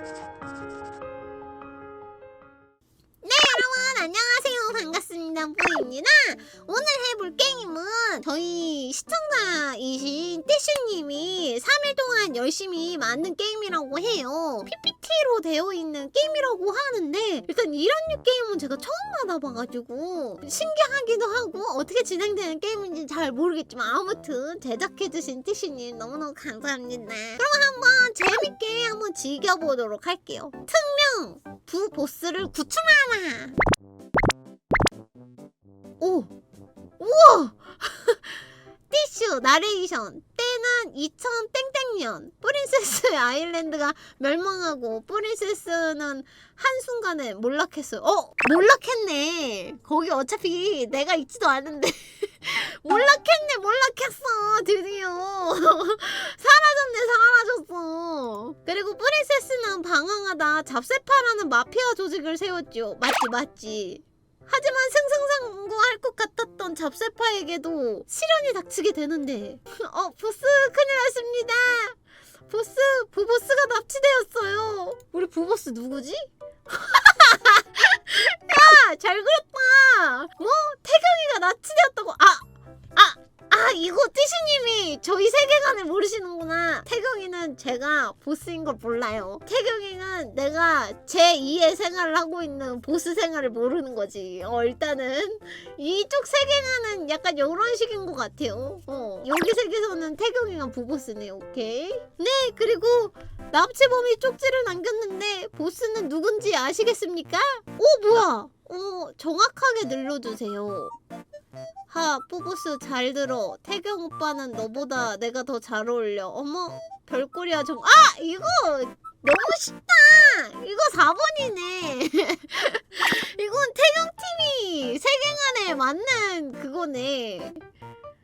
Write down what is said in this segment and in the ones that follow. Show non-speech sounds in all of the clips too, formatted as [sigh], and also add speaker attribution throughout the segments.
Speaker 1: 네, 안녕하세요. 반갑습니다. 뿌입니다. 오늘 해볼 게임은 저희 시청자이신 떼슈님이 3일 동안 열심히 만든 게임이라고 해요. PPT로 되어 있는 게임이라고 하는데 일단 이런 류 게임은 제가 처음 받아봐가지고 신기하기도 하고 어떻게 진행되는 게임인지 잘 모르겠지만 아무튼 제작해주신 떼슈님 너무너무 감사합니다. 그럼 한번 재밌게 한번 즐겨보도록 할게요. 특명 부보스를 구출하라. 오! 우와! [laughs] 티슈 나레이션 때는 2000 땡땡 년 프린세스 아일랜드가 멸망하고 프린세스는 한순간에 몰락했어요 어? 몰락했네. 거기 어차피 내가 있지도 않은데. [laughs] 몰락했네 몰락했어. 드디어. [laughs] 사라졌네 사라졌어. 그리고 프린세스는 방황하다 잡세파라는 마피아 조직을 세웠죠 맞지 맞지 하지만 승승장구할 것 같았던 잡세파에게도 시련이 닥치게 되는데 어 보스 큰일 났습니다. 보스 부보스가 납치되었어요. 우리 부보스 누구지? [laughs] 야 잘 그렸다 저희 세계관을 모르시는구나. 태경이는 제가 보스인 걸 몰라요. 태경이는 내가 제2의 생활을 하고 있는 보스 생활을 모르는 거지. 어 일단은 이쪽 세계관은 약간 이런 식인 것 같아요. 어 여기 세계에서는 태경이가 부보스네 오케이. 네 그리고 납치범이 쪽지를 남겼는데 보스는 누군지 아시겠습니까? 오 뭐야? 어 정확하게 눌러주세요 하, 뽀보스 잘 들어. 태경 오빠는 너보다 내가 더 잘 어울려. 어머, 별꼴이야 좀. 아! 이거 너무 쉽다! 이거 4번이네. [laughs] 이건 태경 팀이 세계관에 맞는 그거네.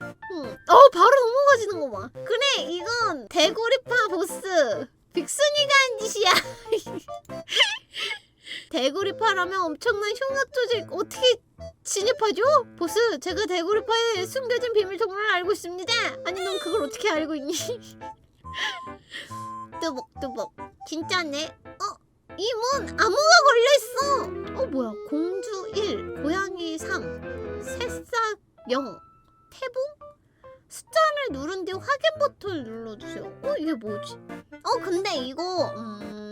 Speaker 1: 응. 어, 바로 넘어가지는 거 봐. 그래, 이건 대구리파 보스. 빅순이가 한 짓이야. [laughs] 대구리파라면 엄청난 흉악 조직 어떻게 진입하죠? 보스, 제가 대구리파의 숨겨진 비밀 통로를 알고 있습니다. 아니, 넌 그걸 어떻게 알고 있니? [laughs] 뚜벅뚜벅. 진짜네. 어? 이문 암호가 걸려있어. 어, 뭐야. 공주 1, 고양이 3, 새싹 0, 태붕? 숫자를 누른 뒤 확인 버튼을 눌러주세요. 어, 이게 뭐지? 어, 근데 이거, 음...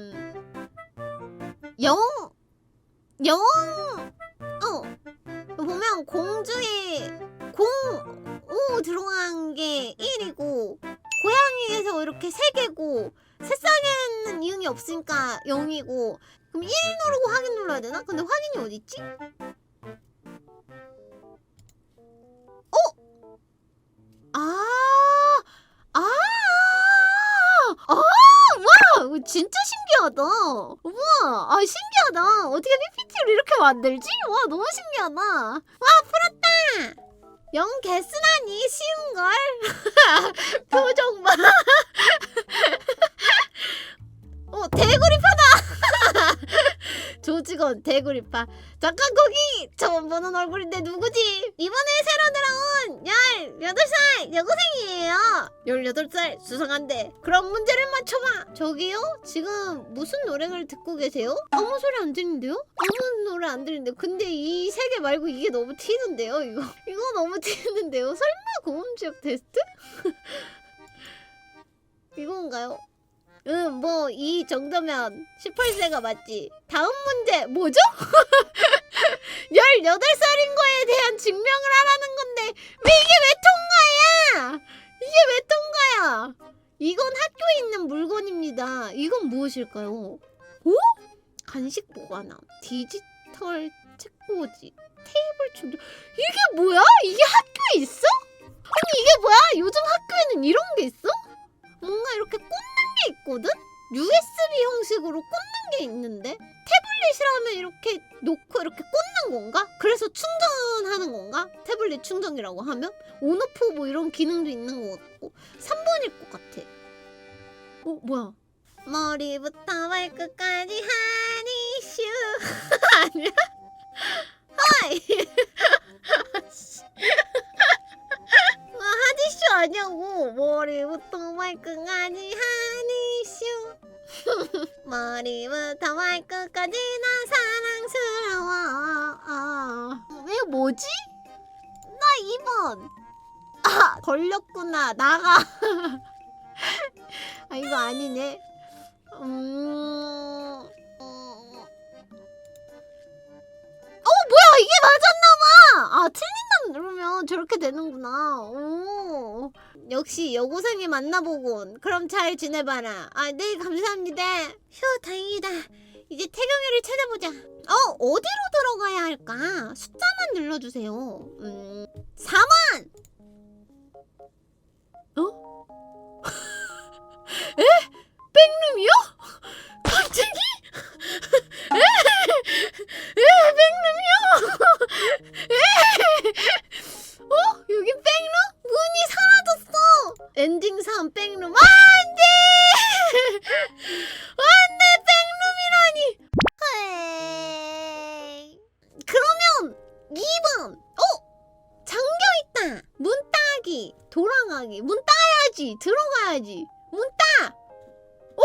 Speaker 1: 영, 영, 어, 보면 공주의 공, 오 들어간 게 1이고 고양이에서 이렇게 3개고 새싹에는 이응이 없으니까 0이고 그럼 1 누르고 확인 눌러야 되나? 근데 확인이 어딨지? 어? 아, 아, 아, 와, 진짜 신기하다. 우와, 아 신기하다. 어떻게 PPT를 이렇게 만들지? 와, 너무 신기하다. 와, 풀었다. 영 개쓰라니 쉬운 걸. [laughs] 표정 봐. 조직원 대구리파. 잠깐 거기 처음 보는 얼굴인데 누구지? 이번에 새로 들어온 18살 여고생이에요. 18살 수상한데 그럼 문제를 맞춰봐. 저기요? 지금 무슨 노래를 듣고 계세요? 아무 소리 안 들리는데요? 아무 노래 안 들리는데 근데 이 세 개 말고 이게 너무 튀는데요 이거? [laughs] 이거 너무 튀는데요? 설마 고음 지역 테스트? [laughs] 이건가요? 응, 뭐, 이 정도면 18세가 맞지. 다음 문제, 뭐죠? [laughs] 18살인 거에 대한 증명을 하라는 건데, 왜 이게 왜 통과야? 이게 왜 통과야? 이건 학교에 있는 물건입니다. 이건 무엇일까요? 오? 간식 보관함, 디지털 책꽂이, 테이블 충전. 이게 뭐야? 이게 학교에 있어? 아니, 이게 뭐야? 요즘 학교에는 이런 게 있어? 뭔가 이렇게 게 있거든? USB 형식으로 꽂는 게 있는데 태블릿이라면 이렇게 놓고 이렇게 꽂는 건가? 그래서 충전하는 건가? 태블릿 충전이라고 하면 온오프 뭐 이런 기능도 있는 것 같고 3번일 것 같아. 어 뭐야? 머리부터 발끝까지 하니슈 [laughs] 아니야? 하이 [laughs] 아, 하디슈 아니냐고. 머리부터 발끝까지 하니슈. [laughs] 머리부터 발끝까지 나 사랑스러워. 어. 왜 뭐지? 나 2번. 아 걸렸구나. 나가. [laughs] 아 이거 아니네. 음... 어... 어 뭐야. 이게 맞았나봐. 아 그러면 저렇게 되는구나. 오. 역시 여고생이 만나보군 그럼 잘 지내봐라. 아 네 감사합니다. 휴 다행이다. 이제 태경이를 찾아보자. 어 어디로 들어가야 할까? 숫자만 눌러주세요. 음 4번 어? [laughs] 에? 2번 어? 잠겨있다! 문 따기! 돌아가기! 문 따야지! 들어가야지! 문 따! 어?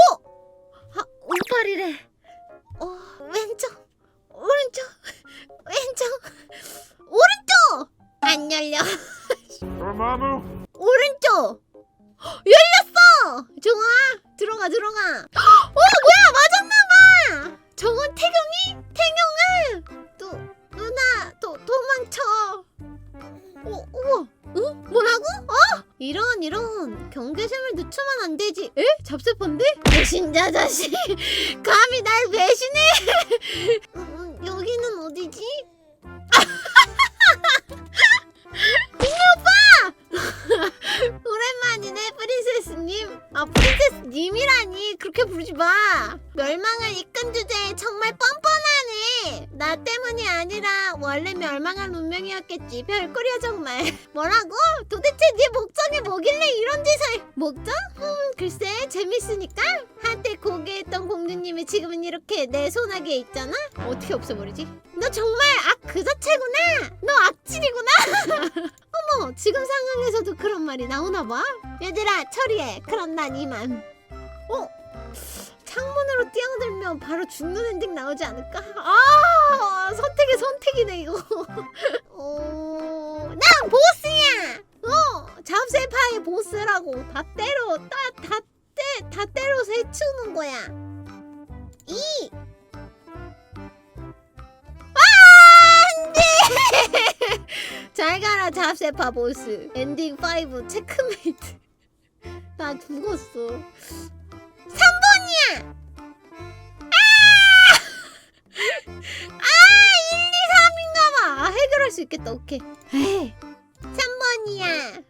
Speaker 1: 아, 운빨이래. 어, 왼쪽 오른쪽 [laughs] 왼쪽 오른쪽! 안 열려! 오른쪽! 열렸어! 좋아 들어가 들어가. 어 뭐야 맞았나봐! 저건 태경이 도망쳐. 어 우와. 어 뭐라고? 어? 이런 이런. 경계심을 늦추면 안 되지. 에? 잡채판데? 배신자 자식. [laughs] 감히 날 배신해. [laughs] 음, 음, 여기는 어디지 목적? 음 글쎄 재밌으니까 한때 고개했던 공주님이 지금은 이렇게 내 손아귀에 있잖아? 어떻게 없애버리지? 너 정말 악 그 자체구나! 너 악질이구나! [laughs] 어머 지금 상황에서도 그런 말이 나오나 봐. 얘들아 처리해. 그럼 난 이만. 어? 창문으로 뛰어들면 바로 죽는 엔딩 나오지 않을까? 아 선택의 선택이네 이거. [laughs] 어... 난 보스야! 어 잡새파의 보스라고. 다 가라 잡새파 보스 엔딩 5 체크메이트. [laughs] 나 죽었어. 3번이야! 아! [laughs] 아 1, 2, 3인가봐. 아 해결할 수 있겠다. 오케이. 에이 3번이야.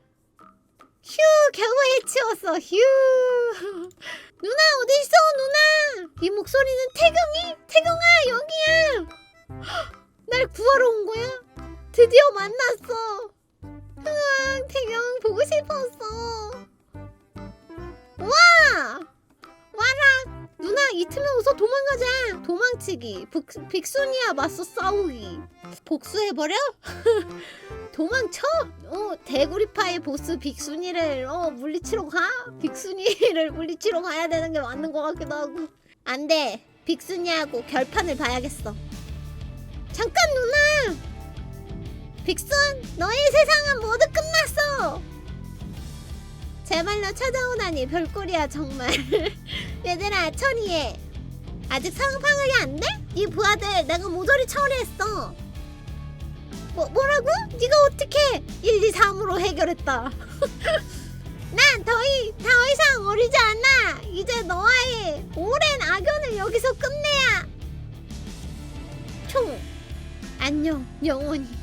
Speaker 1: 휴 겨우 해치웠어. 휴. [laughs] 누나 어딨어 누나? 이 목소리는 태경이? 태경아 여기야. [gasps] 날 구하러 온 거야? 드디어 만났어. 으앙, 태경 보고 싶었어. 와! 와라! 누나 이 틈에 웃어 도망가자. 도망치기. 북, 빅순이야 맞서 싸우기. 복수해버려? [laughs] 도망쳐? 어, 대구리파의 보스 빅순이를 어, 물리치러 가? 빅순이를 [laughs] 물리치러 가야 되는 게 맞는 것 같기도 하고. 안 돼. 빅순이하고 결판을 봐야겠어. 잠깐 누나! 빅순, 너의 세상은 모두 끝났어! 제발로 찾아오다니 별꼴이야 정말. [laughs] 얘들아 처리해. 아직 상황 파악이 안 돼? 이 부하들 내가 모조리 처리했어. 뭐, 뭐라고? 네가 어떻게 1, 2, 3으로 해결했다. [laughs] 난 더, 이, 더 이상 어리지 않아. 이제 너와의 오랜 악연을 여기서 끝내야. 총. 안녕 영원히 탕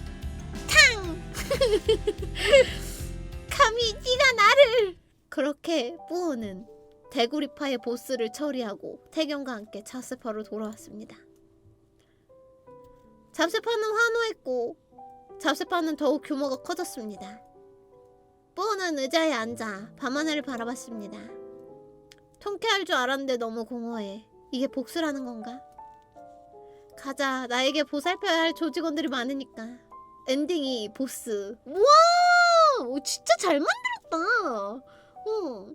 Speaker 1: [laughs] 감히 네가 나를 그렇게 뿌어는 대구리파의 보스를 처리하고 태경과 함께 잡스파로 돌아왔습니다 잡스파는 환호했고 잡스파는 더욱 규모가 커졌습니다 뿌어는 의자에 앉아 밤하늘을 바라봤습니다 통쾌할 줄 알았는데 너무 공허해 이게 복수라는 건가? 가자. 나에게 보살펴야 할 조직원들이 많으니까. 엔딩이 보스. 우와! 오, 진짜 잘 만들었다. 어.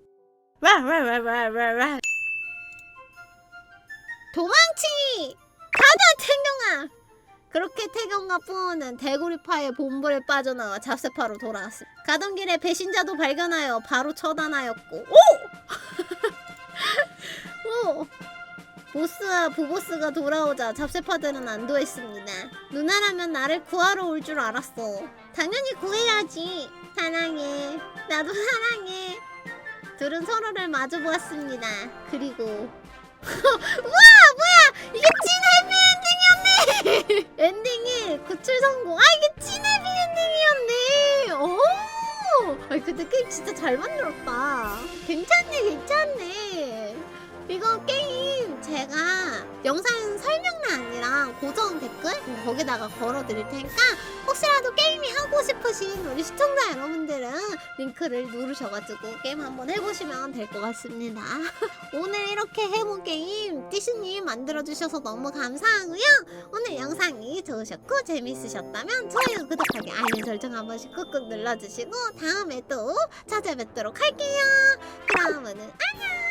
Speaker 1: 와와와와와와. 도망치기 가자 태경아 그렇게 태경과 뿌어는 대구리파의 본부를 빠져나와 잡세파로 돌아왔습니다. 가던 길에 배신자도 발견하여 바로 처단하였고 오! [laughs] 오! 보스와 부보스가 돌아오자 잡세파들은 안도했습니다. 누나라면 나를 구하러 올 줄 알았어. 당연히 구해야지. 사랑해. 나도 사랑해. 둘은 서로를 마주 보았습니다. 그리고 [laughs] 우와 뭐야 이게 찐 해피엔딩이었네. [laughs] 엔딩이 구출 성공. 아 이게 찐 해피엔딩이었네. 오. 아니 근데 게임 진짜 잘 만들었다. 괜찮네 괜찮네. 이거 게임 제가 영상 설명란이랑 고정 댓글 거기다가 걸어드릴 테니까 혹시라도 게임이 하고 싶으신 우리 시청자 여러분들은 링크를 누르셔가지고 게임 한번 해보시면 될 것 같습니다. [laughs] 오늘 이렇게 해본 게임 띠슈님 만들어주셔서 너무 감사하고요. 오늘 영상이 좋으셨고 재밌으셨다면 좋아요, 구독하기, 알림 설정 한 번씩 꾹꾹 눌러주시고 다음에 또 찾아뵙도록 할게요. 그러면은 안녕!